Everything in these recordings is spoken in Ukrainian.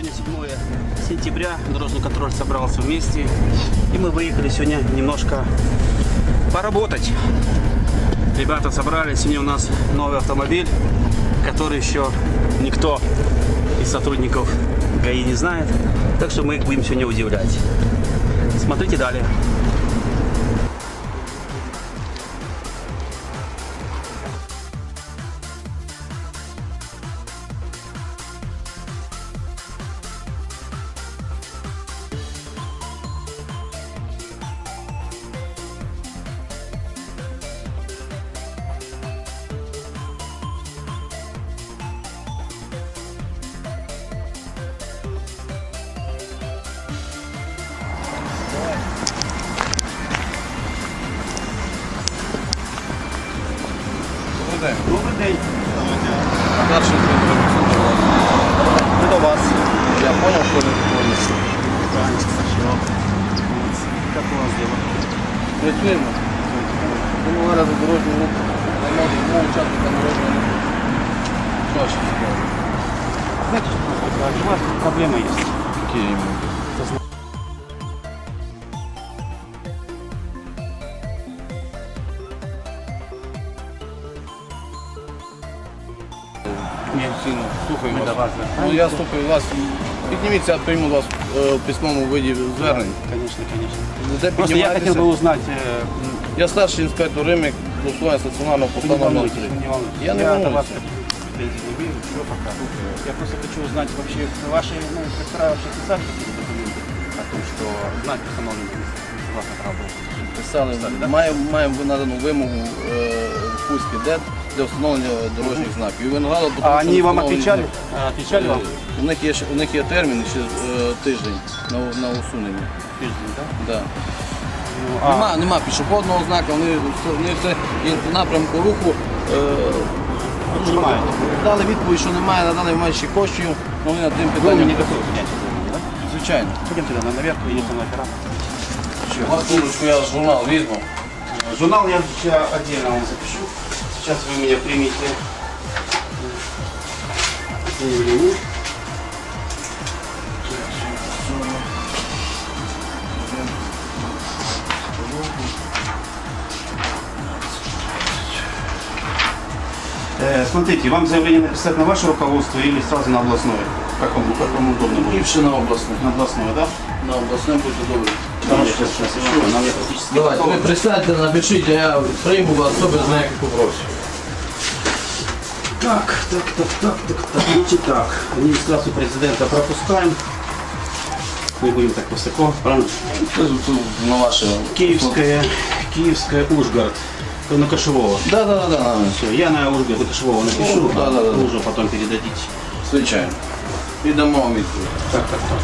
Сегодня 7 сентября, дорожный контроль собрался вместе. И мы выехали сегодня немножко поработать. Ребята собрались, сегодня у нас новый автомобиль, который еще никто из сотрудников ГАИ не знает. Так что мы их будем сегодня удивлять. Смотрите далее. Тому зараз дорожнього руху. Займати мого учасника дорожнього руху. Що ще сказати? Знаете, что у вас проблема есть. Які іменно? Слухаю вас Ну, я слухаю вас. Підніміться, я прийму вас е, в письмовому виді звернень. Конечно, конечно. Де Просто я хотел бы піднімаєтеся? узнать, э, м, Я старший інспектор Римик, дослуга стаціонарного вы не поста номер волнуйтесь, 3. вы не волнуйтесь. Я не до волнуюсь. вас претензий не имею, все пока. Я просто хочу узнать вообще, ваши ну, инспектора вообще писали какие-то документы о том, что знак установлен согласно праву. Писали, Писали, да? маємо, маємо надану вимогу е, в Хуський ДЕД для встановлення дорожніх знаків. І ви нагадали, тому А що они вам встановлені отвечали? знаки. А, Отвечали вам? У них є, ще- у них є термін ще е, тиждень на, на усунення. Тиждень, да? Да. Ну, а, Нема, нема пішохідного знака, вони, все- вони все і по напрямку руху е, Знімають. дали відповідь, що немає на даний момент ще коштів, але вони над тим вы мне питанням. не готовы принять это, да? Звичайно. Пойдем тогда на наверх, идем на оператор. Секундочку, я журнал візьму. Журнал я сейчас отдельно вам запишу. Сейчас вы меня примите. Э, Смотрите, вам заявление написать на ваше руководство или сразу на областное? Как вам, как вам удобно будет? Ліпше на обласне. На областное, да? На обласне будьте добрі. Потому что сейчас еще, нам я практически Давайте, готов. ви присядьте, напишіть, а я прийму вас все без ніяких попросів. Так, так, так, так, так, так. Значит так, администрацию президента пропускаем. Не будем так высоко, правильно? На ваше. Киевская, Киевская Ужгород. Это На Кошевого. Да, да, да, да. Все, я на Ужгород на Кошевого напишу, Да, а да, да. вы уже потом передадите. Звичайно. І дамо вам відповідь. Так, так, так.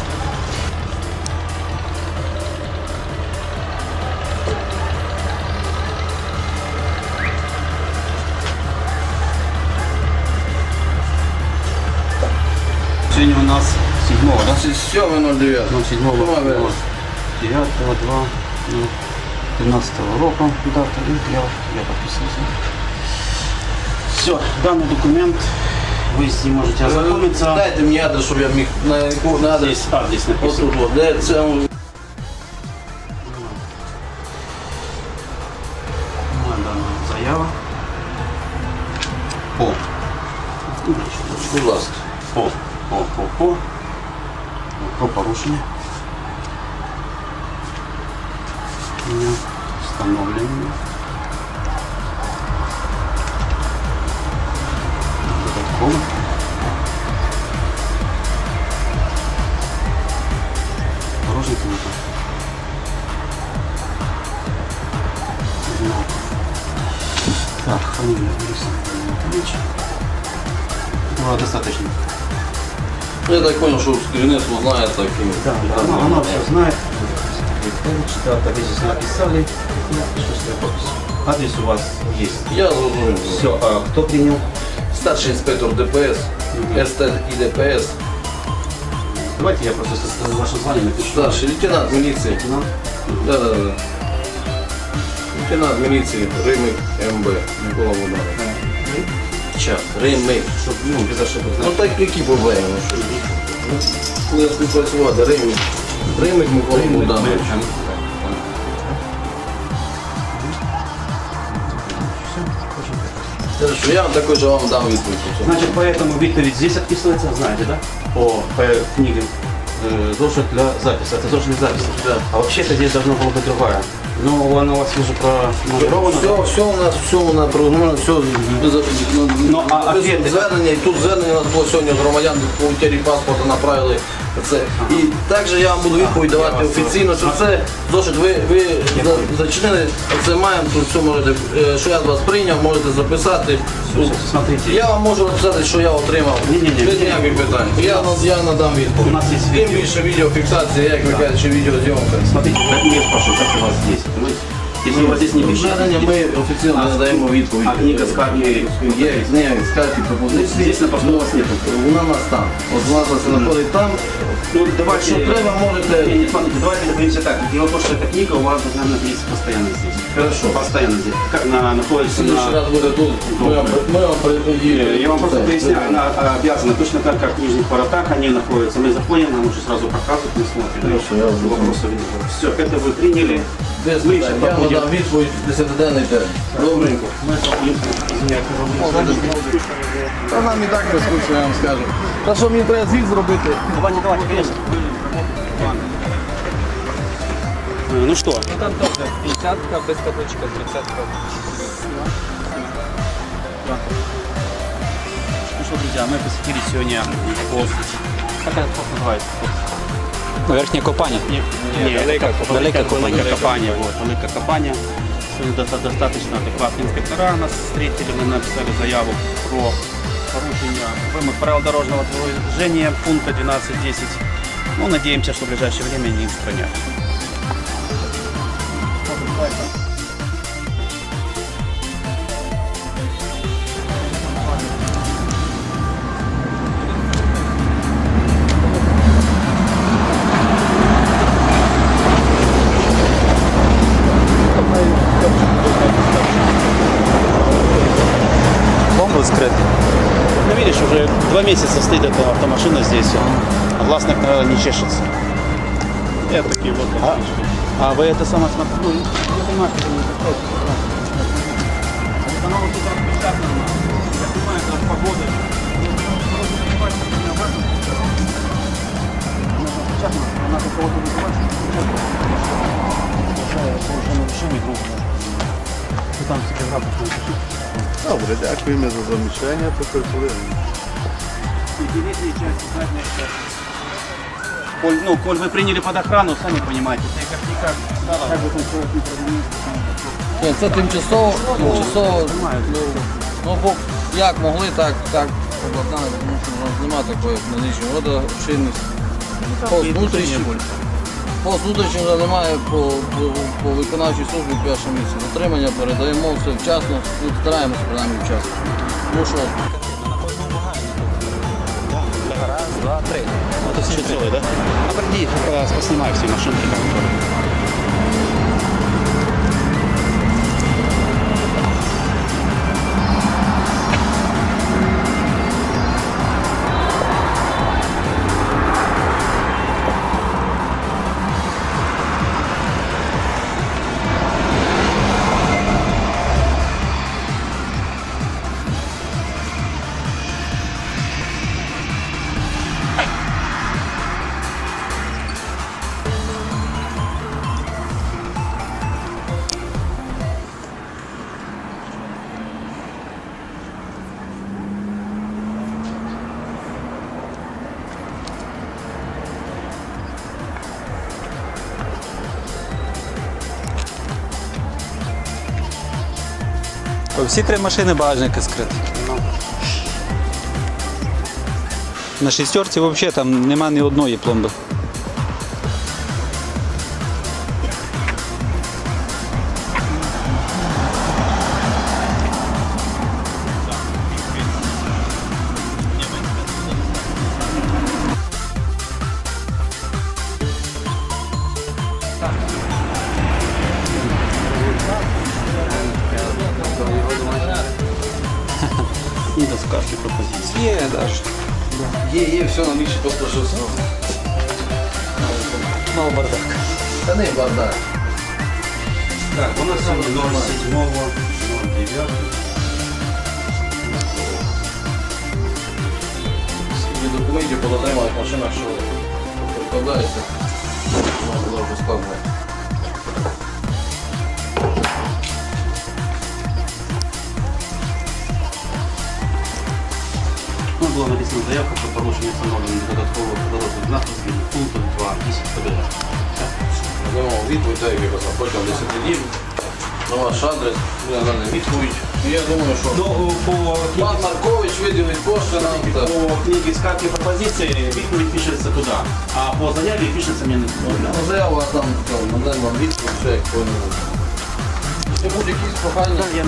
Сегодня у нас 7 да? 7.09. Ну, 7 Сьома вересня. 9 2 13 року дата і я, я подписываюсь. Все, данный документ вы с ним можете ознакомиться. Дайте мені адрес, щоб я міг на яку на адрес. Здесь адрес написан. Отут, от, де це встановлено. Додатково. Порожники не так. Так, фамилия Александр Анатольевич. Ну, достаточно. Я так зрозумів, що керівництво знає так. і- Да, так, она, ну, она все знает. Дата, вы здесь написали. С твоей? Адрес у вас есть. Я зрозумів. Все, а кто принял? Старший інспектор ДПС, СТ і ДПС, Давайте я просто с- с- ваше звание напишу. старший лейтенант міліції. Лейтенант. Да, да, да. Лейтенант міліції Римик МБ Микола Володимирович. Час. Римик. Чтобы, ну, без ошибок. Ну так які проблеми? Ну, що. Коли я співпрацювати, Римі. Римик Микола Богданович. Хорошо, я також вам дам відповідь. по цьому. Значит, поэтому відповідь здесь отписывается, знаете, да? По, по книге. Э, Зошит для записи. Это зошит для записи. Да. А вообще-то здесь должно было быть другая. Но она у вас уже пронумерована. Все, все у нас, все у нас програмовано, все без, ну, Ну, а без ответи? звернення. І тут звернення у нас було сьогодні від громадян по утері паспорта направили. це. І також я вам буду відповідь давати офіційно, що це зошит, ви, ви за- зачинили, це маємо, тут все можете, е, що я з вас прийняв, можете записати. Смотрите. Я вам можу написати, що я отримав. Ні-ні-ні. Без ніяких питань. Я, я надам відповідь. У нас є Тим відео. більше відеофіксація, як ви кажете, що відеозйомка. Смотрите, как я спрашиваю, как у вас здесь? понимаете? Если у вас здесь не пишет, Звернення ми офіційно надаємо відповідь. а книга скарги, Є книга скарги пропозиції. здесь на пошту у вас нет. Вона у нас там. От вона зараз знаходить там. Ну, давайте, Що треба, Не, можете. не, смотрите, давайте договоримся так. Дело в том, что эта книга у вас должна находиться постоянно здесь. Хорошо. Постоянно здесь. Как на, находится Слідчий на... раз буде тут. Ми вам, ми вам Э, передадімо. Я вам просто поясняю, она а, обязана точно так, как в нижних воротах они находятся. Мы заходим, нам уже сразу показывают, мы смотрим. Хорошо, я вас Вопросов нет. Все, это вы приняли. Без Мы питань. еще Я побудем. надам відповідь 10-денний термін. Добренько. Мы извиняюсь, Та нам і так не скучно, я вам скажу. Та що мені треба звіт зробити? Давайте, давайте, конечно. Э, Ну что, Ну там тоже 50 без каблучка, 30 ну что, друзья, мы посетили сегодня пост. Как этот пост называется? Верхнє копання. Не, не, велика это копання. велика Велика велика копання. копания, вот, велика копания. Сегодня доста- достаточно адекватные инспектора нас встретили, мы написали заяву про порушение вымок правил дорожного движения пункта 12.10. Ну, надеемся, что в ближайшее время они устранят. Бомбу скрити. Ну, видишь, уже два месяца стоит эта автомашина здесь, а властных, наверное, не чешется. Я такие вот. А, а вы это сама смотрите? Ну, я понимаю, что это не такое. Оно вот тут распечатано. Я понимаю, это. Она нарушение грубо. Ты там себе градус напиши. Добре, дякуємо за замічання, тепер хвилину. Передняя часть, задняя часть. Коль, ну, коль вы приняли под охрану, сами понимаете, это как-никак, как бы там человек не продвинулся. Ні, це тимчасово, тимчасово, ну, ну бо як могли, так, так обладнали, тому що у нас немає такої налічної водочинності. Пост внутрішній, внутрішній вже немає по, по, по виконавчій службі перше місце. Затримання передаємо все вчасно, ну, стараємося принаймні вчасно. Ну що Раз, два, три. Это все целое, да? А приди, поснимай все машинки, Всі три машини багажники скриті. На шістерці взагалі там нема ні одної пломби. Не доскажешь пропозиции. Є, навіть. Є, є, все на просто що знову. Знову бардак. Та не бардак. Так, у нас сегодня 07 09 Скільки документів подотримали в машинах, що прикладається. Вона була вже складно. Порушення встановлених додаткових дорожніх знаків пункту 2 10 ПДР. Дамо відповідь, так, як протягом 10 днів. На ваш адрес буде дана відповідь. І я думаю, що Ну, по пан Маркович виділить кошти нам. так. по книге скарги и пропозиции відповідь пишется туда, а по заяве пишется мне на Ну, Заява там, там, надаємо вам відповідь, все як повинно. Ще будуть якісь прохання.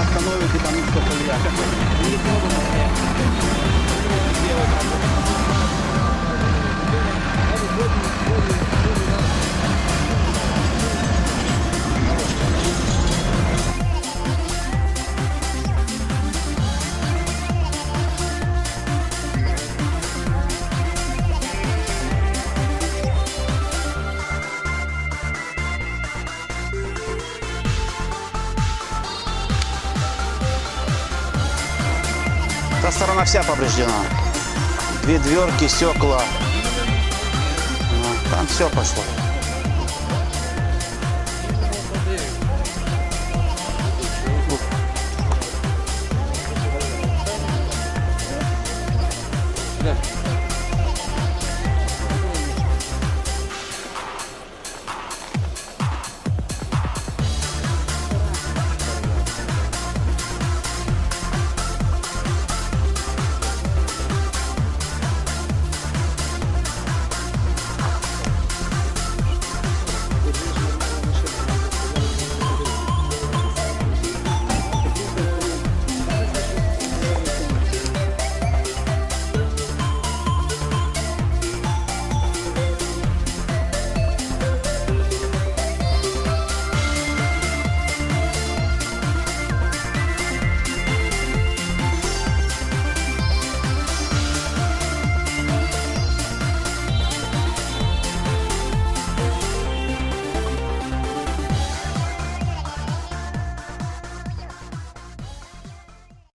Остановите там низко колея. Сторона вся повреждена. Две дверки, стекла. Ну, Там все пошло. Да.